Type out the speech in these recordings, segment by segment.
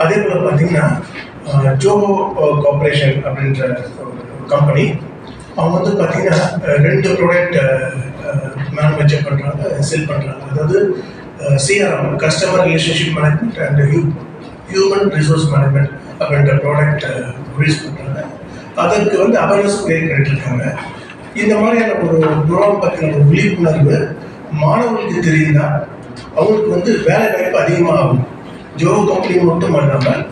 அதே போல் பார்த்தீங்கன்னா ஜோஹோ கார்பரேஷன் அப்படின்ற கம்பெனி அவங்க வந்து பார்த்தீங்கன்னா ரெண்டு ப்ராடக்ட் மேனுஃபேக்சர் பண்ணுறாங்க செல் பண்ணுறாங்க அதாவது CRM customer relationship management and human resource management அப்படின்ற ப்ராடக்ட் ரிலீஸ் பண்ணுறாங்க அதற்கு வந்து அவேர்னஸ் கிரியேட் பண்ணிட்டுருக்காங்க இந்த மாதிரியான ஒரு குணம் பற்றின ஒரு விழிப்புணர்வு மாணவர்களுக்கு தெரியுந்தால் அவங்களுக்கு வந்து வேலை வாய்ப்பு அதிகமாக ஆகும் ஜோ கம்பெனி மட்டும் இல்லாமல்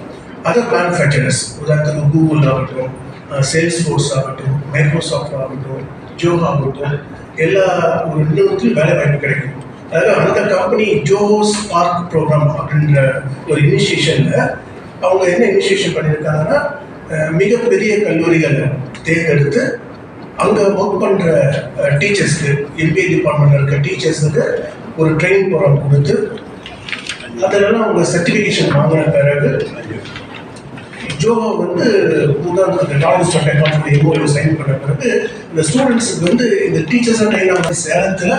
அதர் மேனுஃபேக்சரர்ஸ் உதாரணத்துக்கு கூகுள் ஆகட்டும் சேல்ஸ் ஃபோர்ஸ் ஆகட்டும் மைக்ரோசாஃப்ட் ஆகட்டும் ஜோ ஆகட்டும் எல்லா ஒரு நிறுவனத்திலும் வேலை வாய்ப்பு கிடைக்கும். அதாவது அந்த கம்பெனி ஜோஸ் பார்க் ப்ரோக்ராம் அப்படின்ற ஒரு இனிஷியேஷனில் அவங்க என்ன இனிஷியேஷன் பண்ணியிருக்காங்கன்னா மிகப்பெரிய கல்லூரிகளை தேர்ந்தெடுத்து அங்கே ஒர்க் பண்ணுற டீச்சர்ஸ்க்கு எம்பிஏ டிபார்ட்மெண்ட்டில் இருக்க டீச்சர்ஸுக்கு ஒரு ட்ரெயின் ப்ரோக்ராம் கொடுத்து அதெல்லாம் அவங்க சர்டிஃபிகேஷன் வாங்கின பிறகு ஜோவா வந்து உதாரணத்துக்கு college of technology MOA sign பண்ண பிறகு இந்த ஸ்டூடெண்ட்ஸுக்கு வந்து இந்த டீச்சர்ஸ் ட்ரெயின் வந்து சேலத்தில்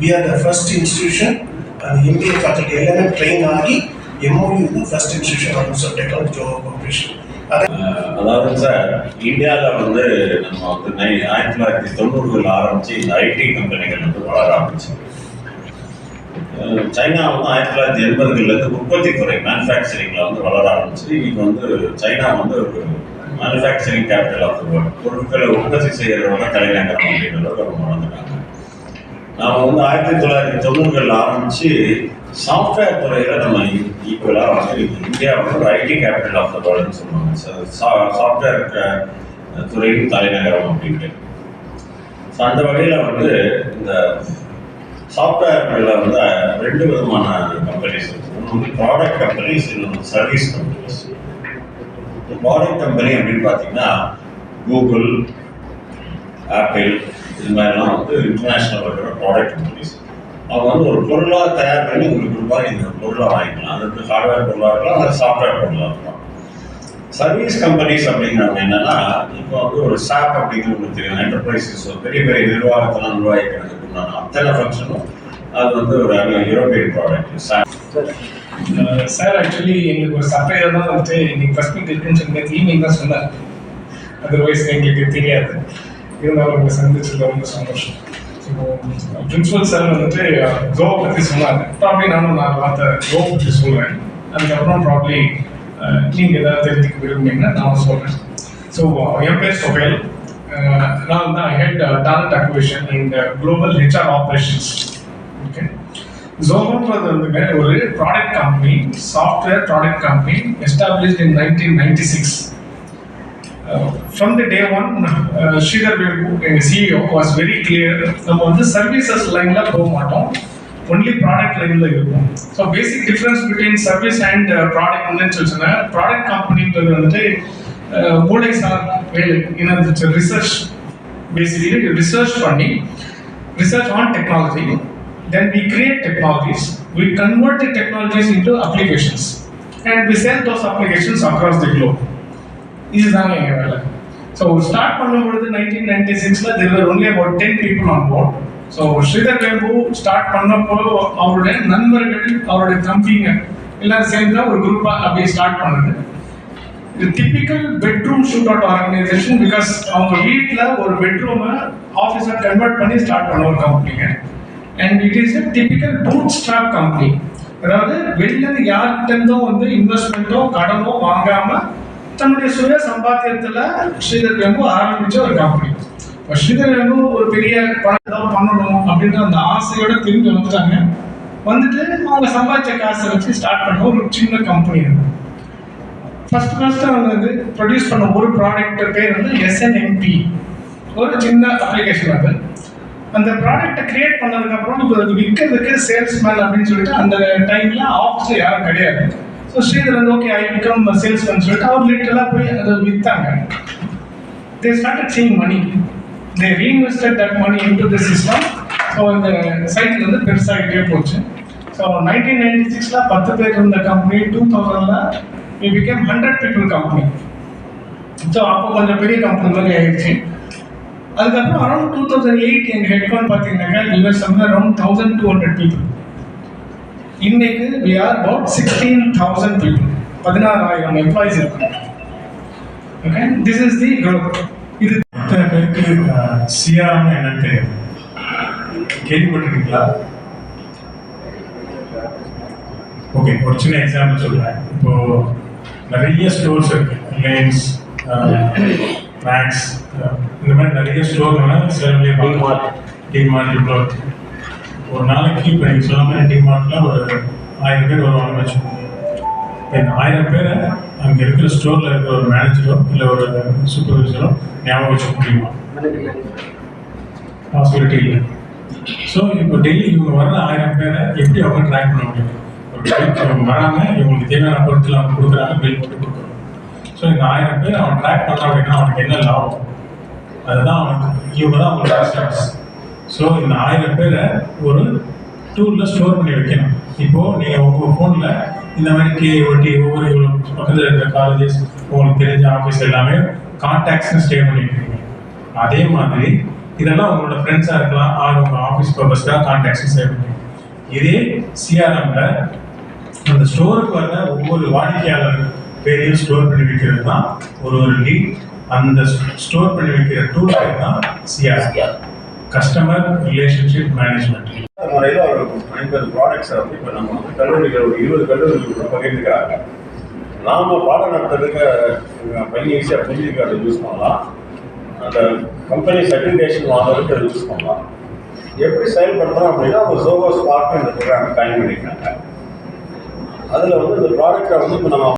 we are the first institution அந்த எம்பிஏ ஃபேக்கல்டி எல்லாமே ட்ரெயின் ஆகி எம்ஓஏ வந்து ஃபர்ஸ்ட் இன்ஸ்டியூஷன் அப்படின்னு ஆஃப் டெக்னாலஜி ஜோவா கார்பரேஷன் அதாவது சார் இந்தியாவில் வந்து நம்ம வந்து ஆயிரத்தி தொள்ளாயிரத்தி தொண்ணூறுகள் ஆரம்பிச்சு இந்த ஐடி கம்பெனிகள் வந்து வளர சைனா வந்து ஆயிரத்தி தொள்ளாயிரத்தி எண்பதுகள்லேருந்து உற்பத்தி துறை மேனுஃபேக்சரிங்கில் வந்து வளர ஆரம்பிச்சு இன்னைக்கு வந்து சைனா வந்து ஒரு manufacturing capital of the world பொருட்களை உற்பத்தி செய்கிறவங்க தலைநகரம் அப்படின்றத ரொம்ப வளர்ந்துட்டாங்க. நாம் வந்து ஆயிரத்தி தொள்ளாயிரத்தி தொண்ணூறுகளில் ஆரம்பித்து சாஃப்ட்வேர் துறையில் நம்ம ஈக்குவலாக வந்து இந்தியா வந்து ஒரு ஐடி கேபிட்டல் ஆஃப் த வேர்ல்டுன்னு சொல்லுவாங்க. சாஃப்ட்வேர் துறையின் தலைநகரம் அப்படின்ட்டு. ஸோ அந்த வகையில் வந்து இந்த சாஃப்ட்வேர்களில் வந்து ரெண்டு விதமான கம்பெனிஸ் இருக்கு. ஒன்று வந்து ப்ராடக்ட் கம்பெனிஸ் இன்னொன்று சர்வீஸ் கம்பெனிஸ் இந்த ப்ராடக்ட் கம்பெனி அப்படின்னு பார்த்தீங்கன்னா கூகுள் ஆப்பிள் இது மாதிரிலாம் வந்து இன்டர்நேஷ்னல் இருக்கிற ப்ராடக்ட் கம்பெனிஸ் அவங்க வந்து ஒரு பொருளாக தயார் பண்ணி உங்களுக்கு ரூபாய் இந்த பொருளாக வாங்கிக்கலாம். அது வந்து ஹார்ட்வேர் பொருளாக இருக்கலாம் அது சாஃப்ட்வேர் பொருளாக இருக்கலாம். சர்வீஸ் கம்பெனிஸ் அப்படிங்கிறவங்க என்னன்னா இப்போ வந்து ஒரு சாப் அப்படிங்கிறது உங்களுக்கு தெரியும். என்டர்பிரைசஸ் பெரிய பெரிய நிர்வாகத்தெல்லாம் நிர்வாகிக்கிறது உண்டான அத்தனை ஃபங்க்ஷனும் அது வந்து ஒரு European product sir sir actually எங்களுக்கு ஒரு சர்ப்ரைஸாக தான் வந்துட்டு இன்னைக்கு ஃபர்ஸ்ட் மீட் இருக்குன்னு சொல்லி ஈவினிங் தான் சொன்னார் அதர்வைஸ் எங்களுக்கு தெரியாது. இருந்தாலும் உங்களை சந்திச்சதுல ரொம்ப சந்தோஷம். ஸோ பிரின்சிபல் சார் வந்துட்டு uh, கோ பற்றி சொன்னாங்க ப்ராப்ளி நானும் நான் பார்த்த கோ பற்றி சொல்கிறேன் அதுக்கப்புறம் ப்ராப்ளி uh, நீங்கள் ஏதாவது தெரிஞ்சுக்க விரும்புனீங்கன்னா நான் சொல்கிறேன் ஸோ என் பேர் சொகைல் நான் வந்து head talent acquisition and global HR operations okay ஜோமோன்றது வந்துங்க ஒரு product company software product company established in nineteen ninety six from the day one Sridhar வேகு எங்கள் சிஇஓ வாஸ் வெரி கிளியர் நம்ம வந்து சர்வீசஸ் லைனில் போக மாட்டோம். ஒன்லி ப்ராடக்ட் லைனில் இருக்கும் so basic difference between service and product என்னன்னு சொல்லுச்சுன்னா ப்ராடக்ட் கம்பெனின்றது வந்துட்டு அஹ், மூளை சார் ரிசர்ச் பேசிக்கலி ரிசர்ச் பண்ணி research on technology then we create technologies, we convert the technologies into applications, and we sell those applications across the globe. இதுதான் எங்கள் வேலை. So start பண்ணும்பொழுது நைன்டீன் நைன்டி சிக்ஸில் there only about ten people on board so Sridhar Vembu start பண்ணப்போ அவருடைய நண்பர்கள் அவருடைய தம்பிங்க எல்லாரும் சேர்ந்து ஒரு குரூப்பாக அப்படியே ஸ்டார்ட் பண்ணது. Typical bedroom shoot out organization because அவங்க வீட்டில் ஒரு பெட்ரூமை ஆஃபீஸாக கன்வெர்ட் பண்ணி ஸ்டார்ட் பண்ண ஒரு கம்பெனிங்க and it is a typical bootstrap company அதாவது வெளியிலேருந்து யார்கிட்டருந்தோ வந்து இன்வெஸ்ட்மெண்ட்டோ கடனோ வாங்காம தன்னுடைய சுய சம்பாத்தியத்தில் ஸ்ரீதர் வேம்பு ஆரம்பித்த ஒரு கம்பெனி இப்போ ஸ்ரீதர் வேம்பு ஒரு பெரிய பணத்தை பண்ணணும் அப்படின்ற அந்த ஆசையோட திரும்பி வந்துட்டாங்க. வந்துட்டு அவங்க சம்பாதிச்ச காசை வச்சு ஸ்டார்ட் பண்ண ஒரு சின்ன கம்பெனி இருக்குது ஃபர்ஸ்ட் ஃபர்ஸ்ட் அவங்க வந்து ப்ரொடியூஸ் பண்ண ஒரு ப்ராடக்ட் பேர் வந்து எஸ்என்எம்பி ஒரு சின்ன அப்ளிகேஷன் அது. அந்த ப்ராடக்ட்டை கிரியேட் பண்ணதுக்கப்புறம் இப்போ அது விற்கிறதுக்கு சேல்ஸ்மேன் அப்படின்னு சொல்லிட்டு அந்த டைம்ல ஆஃபீஸில் யாரும் கிடையாது. ஸோ ஸ்ரீதர் வந்து ஓகே ஐ பிகம் சேல்ஸ்மேன் சொல்லிட்டு அவர் லிட்டலாக போய் அதை விற்றாங்க they start change money they reinvested that money into the system so அந்த சைக்கிள் வந்து பெருசாகிட்டே போச்சு. ஸோ நைன்டீன் நைன்டி சிக்ஸில் பத்து பேர் இருந்த company two தௌசண்டில் we became hundred people company so அப்போ கொஞ்சம் பெரிய கம்பெனி மாதிரி ஆயிடுச்சு. அதுக்கப்புறம் அரௌண்ட் டூ தௌசண்ட் எயிட் எங்கள் ஹெட்ஃபோன் பார்த்தீங்கன்னாக்கா US somewhere around thousand two hundred people இன்னைக்கு we are about sixteen thousand people பதினாறாயிரம் எம்ப்ளாயிஸ் இருக்காங்க okay this is the growth இது எத்தனை பேருக்கு சிஆர்எம் என்னன்னு தெரியும் கேள்விப்பட்டிருக்கீங்களா? ஓகே ஒரு சின்ன எக்ஸாம்பிள் சொல்கிறேன் இப்போ நிறைய ஸ்டோர்ஸ் இருக்கு. ரிலையன்ஸ் மேக்ஸ் இந்த மாதிரி நிறைய ஸ்டோர் சேலம்லேயே டிமார்ட் டிமார்ட் இருக்கு. ஒரு நாளைக்கு இப்போ நீங்கள் சொன்ன மாதிரி டிமார்ட்டில் ஒரு ஆயிரம் பேர் வருவாங்கன்னு வச்சுக்கோங்க. இப்போ இந்த ஆயிரம் பேரை அங்கே இருக்கிற ஸ்டோரில் இருக்கிற ஒரு மேனேஜரோ இல்லை ஒரு சூப்பர்வைசரோ ஞாபகம் வச்சுக்க முடியுமா? பாசிபிலிட்டி இல்லை. ஸோ இப்போ டெய்லி இவங்க வர்ற ஆயிரம் பேரை எப்படி அவங்க ட்ராக் பண்ண முடியும்? அவங்க வராங்க இவங்களுக்கு தேவையான பொருட்கள் அவங்க கொடுக்குறாங்க பில் போட்டு கொடுக்குறோம் ஸோ இந்த ஆயிரம் பேர் அவன் ட்ராக் பண்ணான் அப்படின்னா அவனுக்கு என்ன லாபம்? அதுதான் அவனுக்கு இவங்க தான் அவங்களோட கஸ்டமர்ஸ் ஸோ இந்த ஆயிரம் பேரை ஒரு டூலில் ஸ்டோர் பண்ணி வைக்கணும். இப்போது நீங்கள் உங்கள் ஃபோனில் இந்த மாதிரி கேஓடி ஒவ்வொரு இவ்வளோ பக்கத்தில் இருக்கிற காலேஜஸ் உங்களுக்கு தெரிஞ்ச ஆஃபீஸ் எல்லாமே கான்டாக்ட்ஸ்னு ஸ்டே பண்ணியிருக்கீங்க. அதே மாதிரி இதெல்லாம் உங்களோட ஃப்ரெண்ட்ஸாக இருக்கலாம் ஆர் உங்கள் ஆஃபீஸ் பர்பஸ்க்காக கான்டாக்ட்ஸ் சேவ் பண்ணுவீங்க இதே சிஆர்எம்ல அந்த ஸ்டோருக்கு வர ஒவ்வொரு வாடிக்கையாளர் பேரையும் ஸ்டோர் பண்ணி வைக்கிறது தான் ஒரு ஒரு லீட் அந்த ஸ்டோர் பண்ணி வைக்கிற டூல் பேர் தான் சிஆர் கஸ்டமர் ரிலேஷன்ஷிப் மேனேஜ்மெண்ட் முறையில் அவர் ஐம்பது ப்ராடக்ட்ஸை வந்து இப்போ நம்ம வந்து கல்லூரிகள் ஒரு இருபது கல்லூரிகள் பகிர்ந்துக்கிறாங்க. நாம் பாடம் நடத்துறதுக்கு பையன் ஈஸியாக புரிஞ்சுக்க அதை யூஸ் பண்ணலாம். அந்த கம்பெனி சர்டிஃபிகேஷன் வாங்குறதுக்கு அதை யூஸ் பண்ணலாம். எப்படி செயல்படுத்துகிறோம் அப்படின்னா ஒரு ஜோகோ ஸ்பார்க் இந்த ப்ரோக்ராம் பயன் பண்ணிக்கிறாங்க அதில் வந்து இந்த ப்ராடக்டை வந்து இப்போ நம்ம